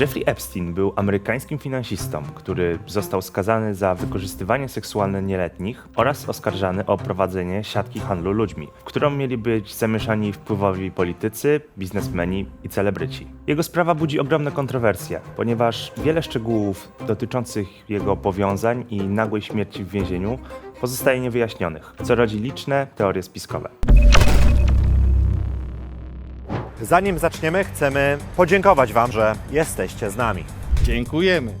Jeffrey Epstein był amerykańskim finansistą, który został skazany za wykorzystywanie seksualne nieletnich oraz oskarżany o prowadzenie siatki handlu ludźmi, w którą mieli być zamieszani wpływowi politycy, biznesmeni i celebryci. Jego sprawa budzi ogromne kontrowersje, ponieważ wiele szczegółów dotyczących jego powiązań i nagłej śmierci w więzieniu pozostaje niewyjaśnionych, co rodzi liczne teorie spiskowe. Zanim zaczniemy, chcemy podziękować Wam, że jesteście z nami. Dziękujemy.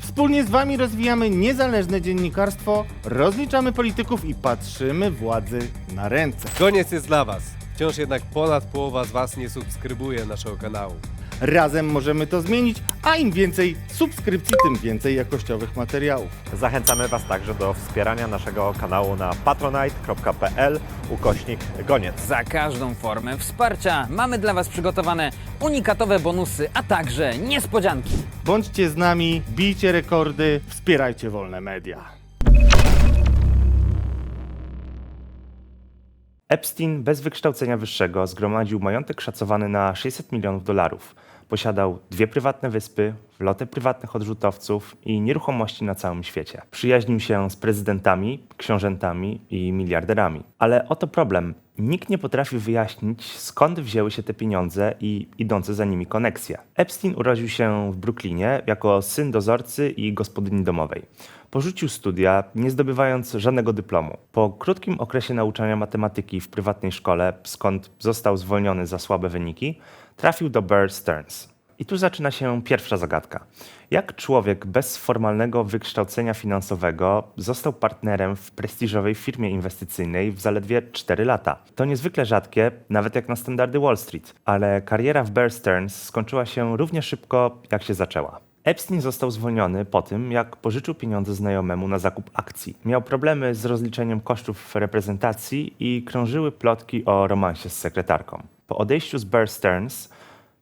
Wspólnie z Wami rozwijamy niezależne dziennikarstwo, rozliczamy polityków i patrzymy władzy na ręce. Koniec jest dla Was. Wciąż jednak ponad połowa z Was nie subskrybuje naszego kanału. Razem możemy to zmienić, a im więcej subskrypcji, tym więcej jakościowych materiałów. Zachęcamy Was także do wspierania naszego kanału na patronite.pl ukośnik goniec. Za każdą formę wsparcia mamy dla Was przygotowane unikatowe bonusy, a także niespodzianki. Bądźcie z nami, bijcie rekordy, wspierajcie wolne media. Epstein bez wykształcenia wyższego zgromadził majątek szacowany na 600 milionów dolarów. Posiadał dwie prywatne wyspy, flotę prywatnych odrzutowców i nieruchomości na całym świecie. Przyjaźnił się z prezydentami, książętami i miliarderami. Ale oto problem. Nikt nie potrafi wyjaśnić, skąd wzięły się te pieniądze i idące za nimi koneksje. Epstein urodził się w Brooklynie jako syn dozorcy i gospodyni domowej. Porzucił studia, nie zdobywając żadnego dyplomu. Po krótkim okresie nauczania matematyki w prywatnej szkole, skąd został zwolniony za słabe wyniki, trafił do Bear Stearns. I tu zaczyna się pierwsza zagadka. Jak człowiek bez formalnego wykształcenia finansowego został partnerem w prestiżowej firmie inwestycyjnej w zaledwie 4 lata? To niezwykle rzadkie, nawet jak na standardy Wall Street, ale kariera w Bear Stearns skończyła się równie szybko, jak się zaczęła. Epstein został zwolniony po tym, jak pożyczył pieniądze znajomemu na zakup akcji. Miał problemy z rozliczeniem kosztów reprezentacji i krążyły plotki o romansie z sekretarką. Po odejściu z Bear Stearns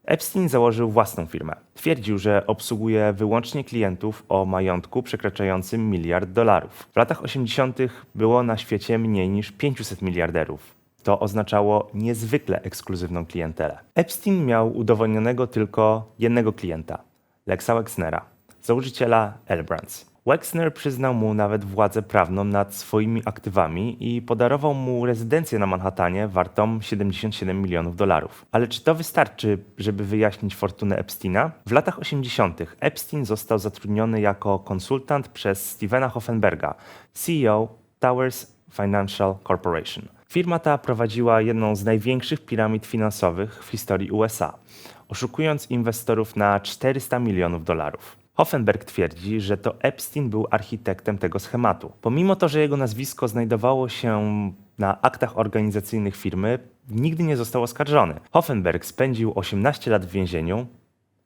Epstein założył własną firmę. Twierdził, że obsługuje wyłącznie klientów o majątku przekraczającym miliard dolarów. W latach 80. było na świecie mniej niż 500 miliarderów. To oznaczało niezwykle ekskluzywną klientelę. Epstein miał udowodnionego tylko jednego klienta Lexa Wexnera, założyciela L Brands. Wexner przyznał mu nawet władzę prawną nad swoimi aktywami i podarował mu rezydencję na Manhattanie wartą 77 milionów dolarów. Ale czy to wystarczy, żeby wyjaśnić fortunę Epsteina? W latach 80. Epstein został zatrudniony jako konsultant przez Stevena Hoffenberga, CEO Towers Financial Corporation. Firma ta prowadziła jedną z największych piramid finansowych w historii USA, oszukując inwestorów na 400 milionów dolarów. Hoffenberg twierdzi, że to Epstein był architektem tego schematu. Pomimo to, że jego nazwisko znajdowało się na aktach organizacyjnych firmy, nigdy nie został oskarżony. Hoffenberg spędził 18 lat w więzieniu,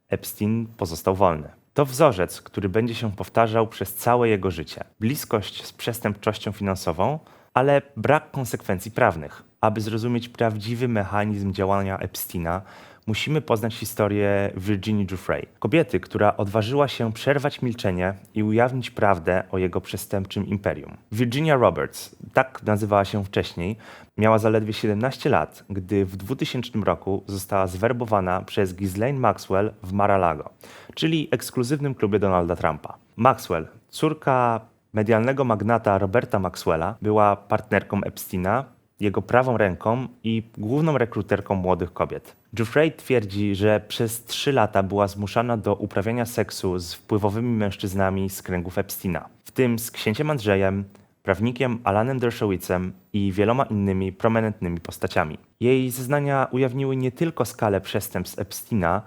Epstein pozostał wolny. To wzorzec, który będzie się powtarzał przez całe jego życie. Bliskość z przestępczością finansową, ale brak konsekwencji prawnych. Aby zrozumieć prawdziwy mechanizm działania Epsteina, musimy poznać historię Virginia Giuffre, kobiety, która odważyła się przerwać milczenie i ujawnić prawdę o jego przestępczym imperium. Virginia Roberts, tak nazywała się wcześniej, miała zaledwie 17 lat, gdy w 2000 roku została zwerbowana przez Ghislaine Maxwell w Mar-a-Lago, czyli ekskluzywnym klubie Donalda Trumpa. Maxwell, córka medialnego magnata Roberta Maxwella, była partnerką Epsteina, jego prawą ręką i główną rekruterką młodych kobiet. Giuffre twierdzi, że przez trzy lata była zmuszana do uprawiania seksu z wpływowymi mężczyznami z kręgów Epsteina, w tym z księciem Andrzejem, prawnikiem Alanem Dershowitzem i wieloma innymi prominentnymi postaciami. Jej zeznania ujawniły nie tylko skalę przestępstw Epsteina,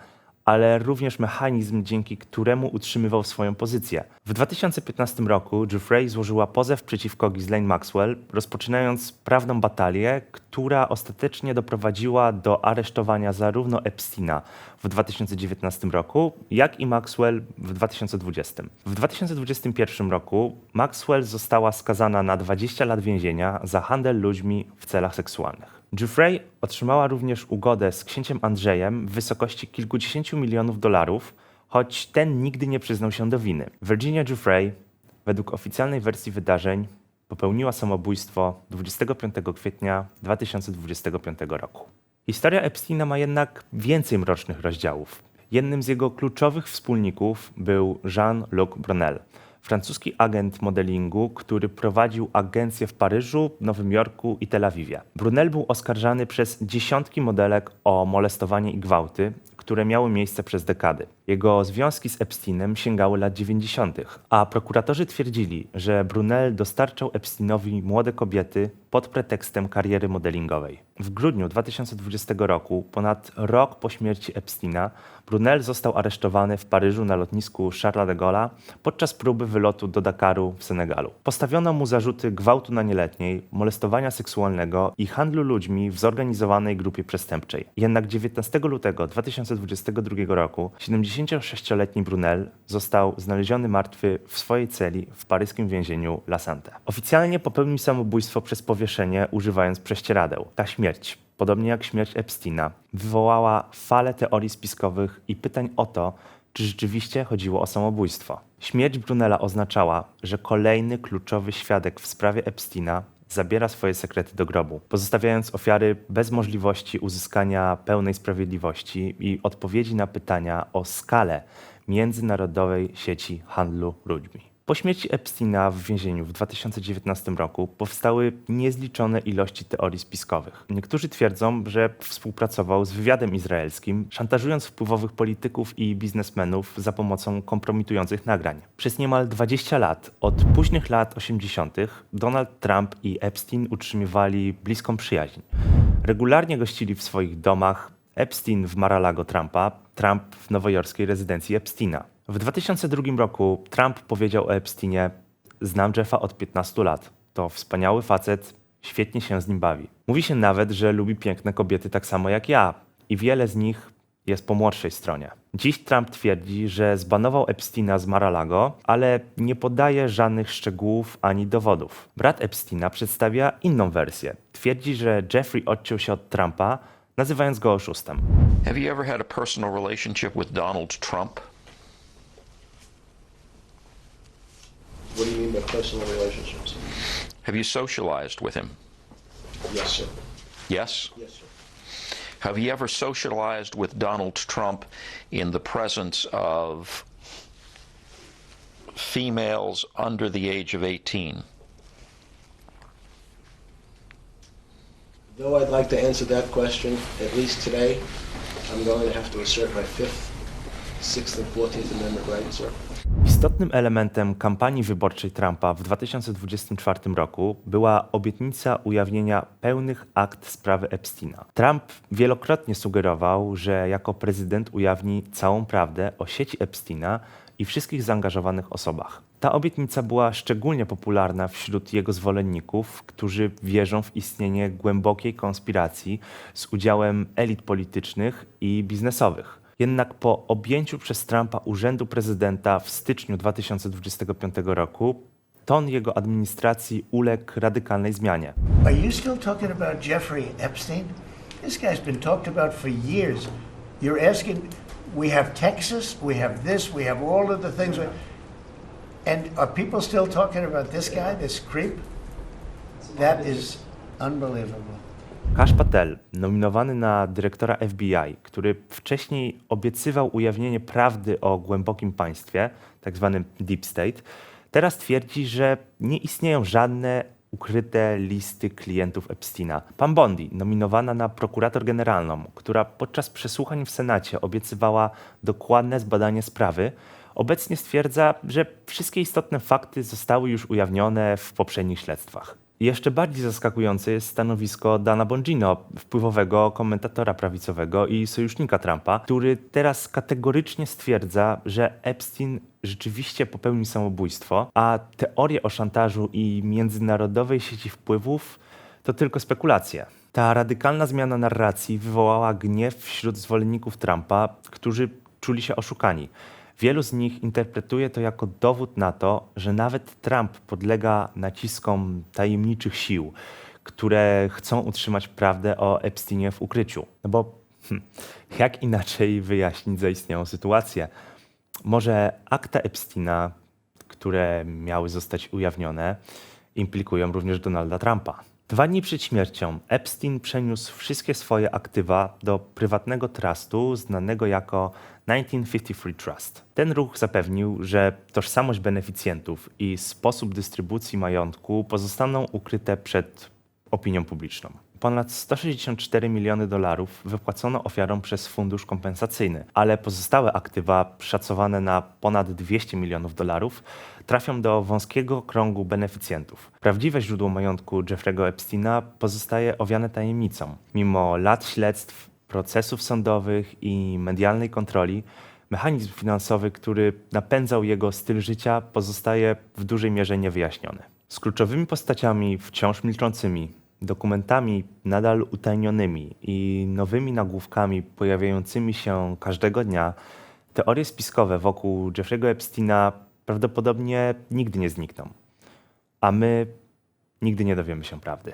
ale również mechanizm, dzięki któremu utrzymywał swoją pozycję. W 2015 roku Giuffre złożyła pozew przeciwko Ghislaine Maxwell, rozpoczynając prawną batalię, która ostatecznie doprowadziła do aresztowania zarówno Epsteina w 2019 roku, jak i Maxwell w 2020. W 2021 roku Maxwell została skazana na 20 lat więzienia za handel ludźmi w celach seksualnych. Giuffre otrzymała również ugodę z księciem Andrzejem w wysokości kilkudziesięciu milionów dolarów, choć ten nigdy nie przyznał się do winy. Virginia Giuffre, według oficjalnej wersji wydarzeń, popełniła samobójstwo 25 kwietnia 2025 roku. Historia Epsteina ma jednak więcej mrocznych rozdziałów. Jednym z jego kluczowych wspólników był Jean-Luc Brunel, francuski agent modelingu, który prowadził agencję w Paryżu, Nowym Jorku i Tel Awiwie. Brunel był oskarżany przez dziesiątki modelek o molestowanie i gwałty, które miały miejsce przez dekady. Jego związki z Epsteinem sięgały lat 90., a prokuratorzy twierdzili, że Brunel dostarczał Epsteinowi młode kobiety pod pretekstem kariery modelingowej. W grudniu 2020 roku, ponad rok po śmierci Epsteina, Brunel został aresztowany w Paryżu na lotnisku Charles de Gaulle podczas próby wylotu do Dakaru w Senegalu. Postawiono mu zarzuty gwałtu na nieletniej, molestowania seksualnego i handlu ludźmi w zorganizowanej grupie przestępczej. Jednak 19 lutego 2022 roku 76-letni Brunel został znaleziony martwy w swojej celi w paryskim więzieniu La Sante. Oficjalnie popełnił samobójstwo przez powieszenie używając prześcieradeł. Ta śmierć podobnie jak śmierć Epsteina, wywołała falę teorii spiskowych i pytań o to, czy rzeczywiście chodziło o samobójstwo. Śmierć Brunela oznaczała, że kolejny kluczowy świadek w sprawie Epsteina zabiera swoje sekrety do grobu, pozostawiając ofiary bez możliwości uzyskania pełnej sprawiedliwości i odpowiedzi na pytania o skalę międzynarodowej sieci handlu ludźmi. Po śmierci Epsteina w więzieniu w 2019 roku powstały niezliczone ilości teorii spiskowych. Niektórzy twierdzą, że współpracował z wywiadem izraelskim, szantażując wpływowych polityków i biznesmenów za pomocą kompromitujących nagrań. Przez niemal 20 lat, od późnych lat 80., Donald Trump i Epstein utrzymywali bliską przyjaźń. Regularnie gościli w swoich domach, Epstein w Mar-a-Lago Trumpa, Trump w nowojorskiej rezydencji Epsteina. W 2002 roku Trump powiedział o Epsteinie: Znam Jeffa od 15 lat. To wspaniały facet, świetnie się z nim bawi. Mówi się nawet, że lubi piękne kobiety tak samo jak ja, i wiele z nich jest po młodszej stronie. Dziś Trump twierdzi, że zbanował Epsteina z Mar-a-Lago, ale nie podaje żadnych szczegółów ani dowodów. Brat Epsteina przedstawia inną wersję. Twierdzi, że Jeffrey odciął się od Trumpa, nazywając go oszustem. Have you ever had a personal relationship with Donald Trump? What do you mean by personal relationships? Have you socialized with him? Yes, sir. Yes? Yes, sir. Have you ever socialized with Donald Trump in the presence of females under the age of 18? Though I'd like to answer that question, at least today, I'm going to have to assert my Fifth, Sixth, and Fourteenth Amendment right, sir. Istotnym elementem kampanii wyborczej Trumpa w 2024 roku była obietnica ujawnienia pełnych akt sprawy Epsteina. Trump wielokrotnie sugerował, że jako prezydent ujawni całą prawdę o sieci Epsteina i wszystkich zaangażowanych osobach. Ta obietnica była szczególnie popularna wśród jego zwolenników, którzy wierzą w istnienie głębokiej konspiracji z udziałem elit politycznych i biznesowych. Jednak po objęciu przez Trumpa urzędu prezydenta w styczniu 2025 roku, ton jego administracji uległ radykalnej zmianie. Are you still talking about Jeffrey Epstein? This guy's been talked about for years. You're asking, we have Texas, we have this, we have all of the things. And are people still talking about this guy, this creep? That is unbelievable. Kash Patel, nominowany na dyrektora FBI, który wcześniej obiecywał ujawnienie prawdy o głębokim państwie, tzw. Deep State, teraz twierdzi, że nie istnieją żadne ukryte listy klientów Epsteina. Pam Bondi, nominowana na prokurator generalną, która podczas przesłuchań w Senacie obiecywała dokładne zbadanie sprawy, obecnie stwierdza, że wszystkie istotne fakty zostały już ujawnione w poprzednich śledztwach. Jeszcze bardziej zaskakujące jest stanowisko Dana Bongino, wpływowego komentatora prawicowego i sojusznika Trumpa, który teraz kategorycznie stwierdza, że Epstein rzeczywiście popełnił samobójstwo, a teorie o szantażu i międzynarodowej sieci wpływów to tylko spekulacje. Ta radykalna zmiana narracji wywołała gniew wśród zwolenników Trumpa, którzy czuli się oszukani. Wielu z nich interpretuje to jako dowód na to, że nawet Trump podlega naciskom tajemniczych sił, które chcą utrzymać prawdę o Epsteinie w ukryciu. No bo hm, jak inaczej wyjaśnić zaistniałą sytuację? Może akta Epsteina, które miały zostać ujawnione, implikują również Donalda Trumpa. Dwa dni przed śmiercią Epstein przeniósł wszystkie swoje aktywa do prywatnego trustu znanego jako 1953 Trust. Ten ruch zapewnił, że tożsamość beneficjentów i sposób dystrybucji majątku pozostaną ukryte przed opinią publiczną. Ponad 164 miliony dolarów wypłacono ofiarom przez fundusz kompensacyjny, ale pozostałe aktywa, szacowane na ponad 200 milionów dolarów, trafią do wąskiego kręgu beneficjentów. Prawdziwe źródło majątku Jeffrey'ego Epsteina pozostaje owiane tajemnicą. Mimo lat śledztw, procesów sądowych i medialnej kontroli, mechanizm finansowy, który napędzał jego styl życia, pozostaje w dużej mierze niewyjaśniony. Z kluczowymi postaciami wciąż milczącymi, dokumentami nadal utajnionymi i nowymi nagłówkami pojawiającymi się każdego dnia, teorie spiskowe wokół Jeffrey'ego Epsteina prawdopodobnie nigdy nie znikną. A my nigdy nie dowiemy się prawdy.